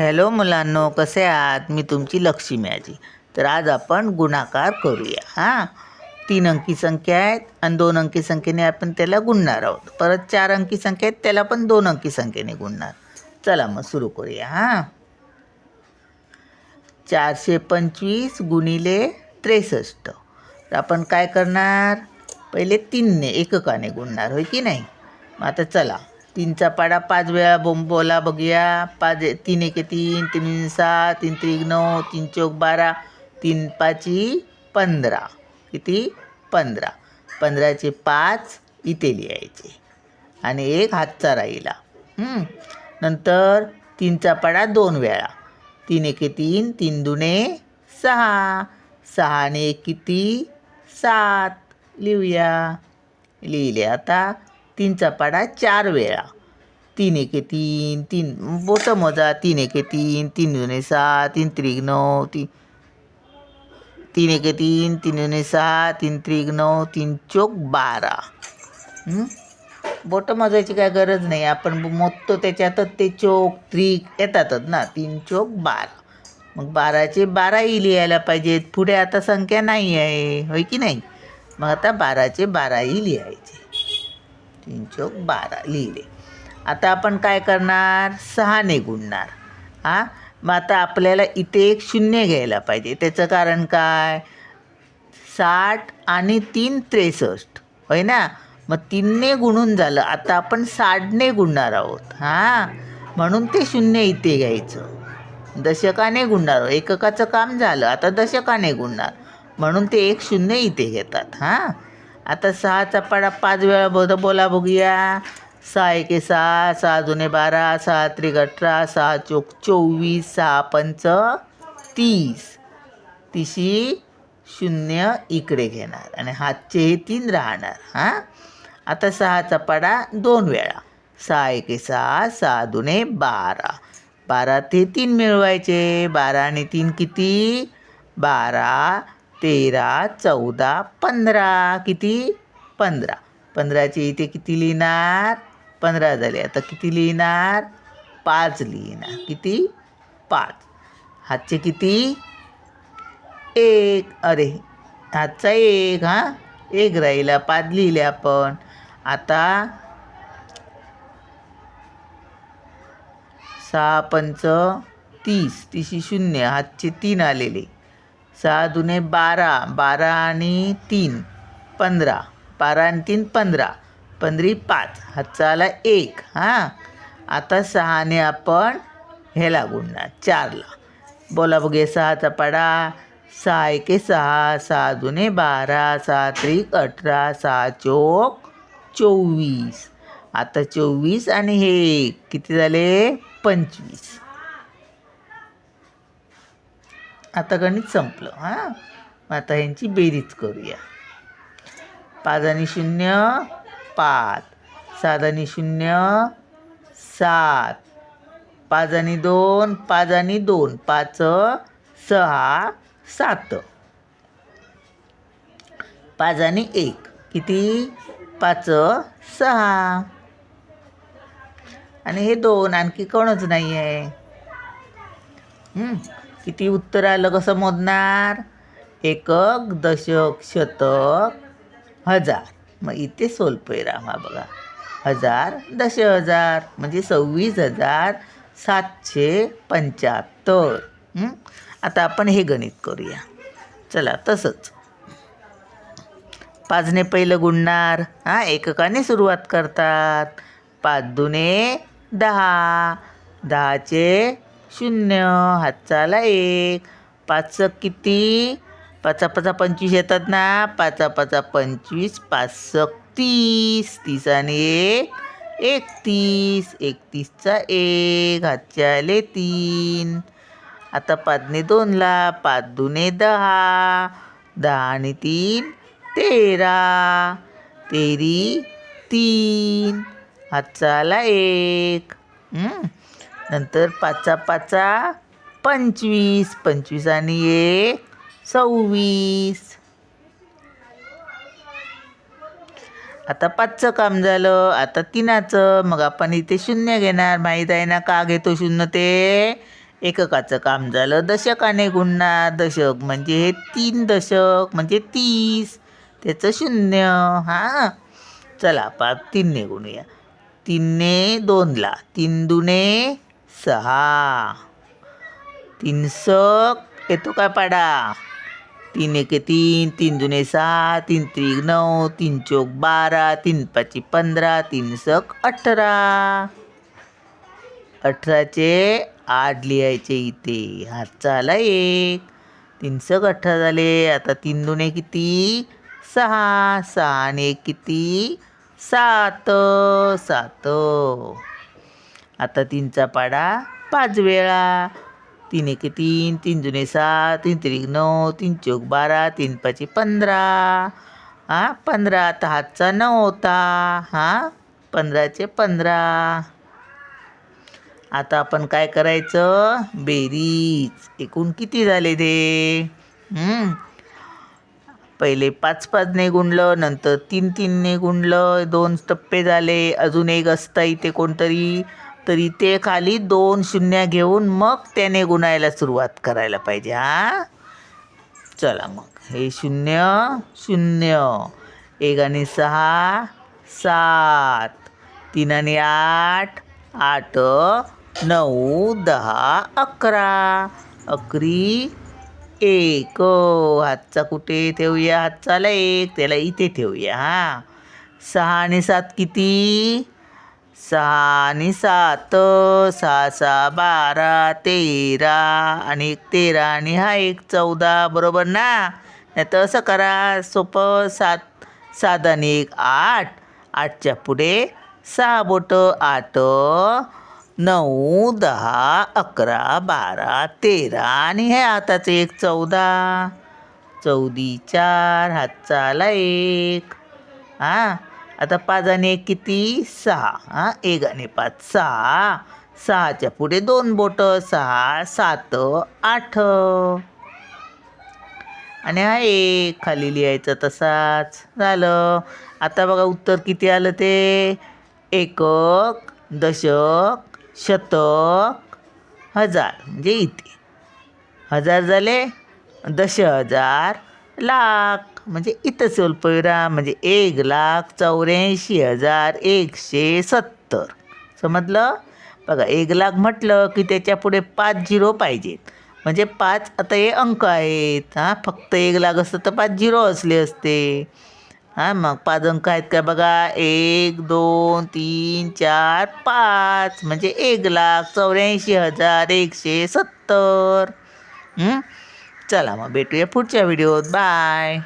Hello मुलांनो कसे आहात? मी तुमची लक्ष्मी आजी. तर आज आपण गुणाकार करूया. हां? तीन अंकी संख्या आहेत आणि दोन अंकी संख्येने आपण त्याला गुणणार आहोत. परत चार अंकी संख्या आहेत त्याला पण दोन अंकी संख्येने गुणणार. चला मग सुरू करूया. हां? चारशे पंचवीस गुणिले त्रेसष्ट. तर आपण काय करणार? पहिले तीनने एककाने गुणणार होय की नाही? मग आता चला. तीनचा पाडा पाच वेळा बोंब बोला बघूया. पाच तीन एके तीन तीन सहा तीन त्रिक नऊ तीन चौक बारा तीन पाची पंधरा. किती? पंधरा. पंधराचे पाच इथे लिहायचे. आणि एक हातचा राहिला. नंतर तीनचा पाडा दोन वेळा. तीन एके तीन तीन दुने सहा. सहाने एक किती? सात. लिहूया. लिहिले आता तीनचा पाडा चार वेळा. तीन एके तीन तीन बोटं मोजा तीन एके तीन तीन दुने सहा तीन त्रिक नऊ तीन. तीन एके तीन तीन दुने सहा तीन त्रिक नऊ तीन चोक बारा. बोटं मोजायची काय गरज नाही. आपण मोजतो त्याच्यातच ते चोक त्रिक येतातच ना. तीन चोक बारा. मग बाराचे बाराही लिहायला पाहिजेत. पुढे आता संख्या नाही आहे. होय की नाही? मग आता बाराचे बाराही लिहायचे तीन चौक बारा. लिहिले. आता आपण काय करणार? सहाने गुणणार हां? मग आता आपल्याला इथे एक शून्य घ्यायला पाहिजे. त्याचं कारण काय? साठ आणि तीन त्रेसष्ट. होय ना? मग तीनने गुणून झालं. आता आपण साठने गुणणार आहोत. हां? म्हणून ते शून्य इथे घ्यायचं. दशकाने गुणणार. एककाचं काम झालं. आता दशकाने गुणणार. म्हणून ते एक शून्य इथे घेतात. हां? आता सहाचा पाडा पाच वेळा बोध बोला बघूया सहा एके सहा सहा जुने बारा सहा त्रिक अठरा सहा चोक चोवीस सहा पंच तीस. तिशी शून्य इकडे घेणार आणि हातचे हे तीन राहणार हां? आता सहाचा पाडा दोन वेळा. सहा एके सहा सहा दुने बारा. बारा ते तीन मिळवायचे. बारा आणि तीन किती? बारा. तेरा चौदा पंधरा. किती? पंधरा. पंधराचे इथे किती लिहिणार? पंधरा झाले. आता किती लिहिणार? पाच लिहिणार. किती? पाच. हातचे किती? एक. अरे हातचा एक हां? एक राहिला. पाच लिहिले आपण. आता सहा पंच तीस. तीशी शून्य. हातचे तीन आलेले. सहा दुने बारा बारा आणि तीन पंधरा. बारा आणि तीन पंधरा. पंधरी पाच. हातचा आला एक हां. आता सहाने आपण ह्याला गुणणार चारला. बोला बघे सहाचा पाडा. सहा एके सहा. सहा दुने बारा. सहा त्रिक अठरा. सहा चोक चोवीस. आता चोवीस आणि हे किती झाले? पंचवीस. आता गणित संपलं हां? मग आता ह्यांची बेरीज करूया. पाच आणि शून्य पाच. सात आणि शून्य सात. पाच आणि दोन पाच आणि दोन. पाच सहा सात. पाच आणि एक. किती? पाच सहा. आणि हे दोन आणखी कोणच नाही आहे किती उत्तर आलं कसं मोजणार एकक दशक शतक हजार. मग इथे सोलपय रामा बघा. हजार दश हजार म्हणजे सव्वीस हजार सातशे पंच्याहत्तर. आता आपण हे गणित करूया. चला तसंच. पाचने पहिलं गुणणार. हां एककाने सुरुवात करतात. पाच दुने दहा. दहाचे शून्य हातचाला एक. पाच किती? पाचा पाचा पंचवीस येतात ना? पाचा पाचा पंचवीस पाच सक तीस. तीस आणि एक. एकतीस. एकतीसचा एक. हातच्या आले तीन. आता पाचने दोनला. पाच दुने दहा. दहा आणि तीन तेरा. तेरी तीन. हातचा आला एक नंतर पाचा पाचा पंचवीस पंचवीस आणि एक सव्वीस. आता पाचचं काम झालं आता तिनाचं. मग आपण इथे शून्य घेणार. माहीत आहे ना का घेतो शून्य ते? एककाचं काम झालं दशकाने गुणणार. दशक म्हणजे हे तीन दशक म्हणजे तीस. त्याचं शून्य. हां? चला पा तीनने गुणूया. तीनने दोनला. तीन दुने सहा. तीन सक. येतो काय पाडा? तीन एके तीन तीन जुने सहा तीन त्रिक नऊ तीन चोक बारा तीन पाची पंधरा तीन सक अठरा. अठराचे आठ लिहायचे इथे. हातचा आला एक. तीन सक अठरा झाले. आता तीन दुने किती? सहा. सहा एक किती? सात. सात. आता तीनचा पाडा पाच वेळा. तीन एके तीन तीन जुने सात तीन त्रिक नऊ तीन चौक बारा तीन पाचशे पंधरा. हां पंधरा आता हातचा नऊ होता. हां पंधराचे पंधरा. आता आपण काय करायचं? बेरीज. एकूण किती झाले ते? पहिले पाच पाचने गुणलं नंतर तीन तीनने गुणलं दोन टप्पे झाले. अजून एक असतं इथे कोणतरी. तरी ते खाली दोन शून्य घेऊन मग त्याने गुणायला सुरुवात करायला पाहिजे हा? चला मग. हे शून्य शून्य. एक आणि सहा सात. तीन आणि आठ आठ नऊ दहा अकरा. अकरी एक. हातचा कुठे ठेवूया? हातचाला एक. त्याला इथे ठेवूया हां? सहा आणि सात किती? सहा आणि सात सहा सहा बारा तेरा आणि एक तेरा आणि हा एक चौदा बरोबर ना? नाही तर असं करा सोपं सात सात आणि एक आठ. आठच्या पुढे सहा बोटं आठ नऊ दहा अकरा बारा तेरा आणि हे हाताचं एक चौदा. चौदी चार हातचाला एक हां? आता पाच आणि एक किती? सहा. हां? एक आणि पाच सहा. सहाच्या पुढे दोन बोटं सहा सात आठ. आणि हा एक खाली लिहायचं तसाच. झालं. आता बघा उत्तर किती आलं ते? एकक दशक शतक हजार. म्हणजे इथे. हजार झाले? दश हजार लाख. म्हणजे इथं स्वल्पविराम म्हणजे एक लाख चौऱ्याऐंशी हजार एकशे सत्तर. समजलं? बघा एक लाख म्हटलं की त्याच्या पुढे पाच झिरो पाहिजेत म्हणजे पाच आता हे अंक आहेत. हां फक्त एक लाख असतं तर पाच झिरो असले असते. हां मग पाच अंक आहेत का बघा? एक दोन तीन चार पाच. म्हणजे एक लाख चौऱ्याऐंशी हजार एकशे सत्तर. चला मग भेटूया पुढच्या व्हिडिओत. बाय.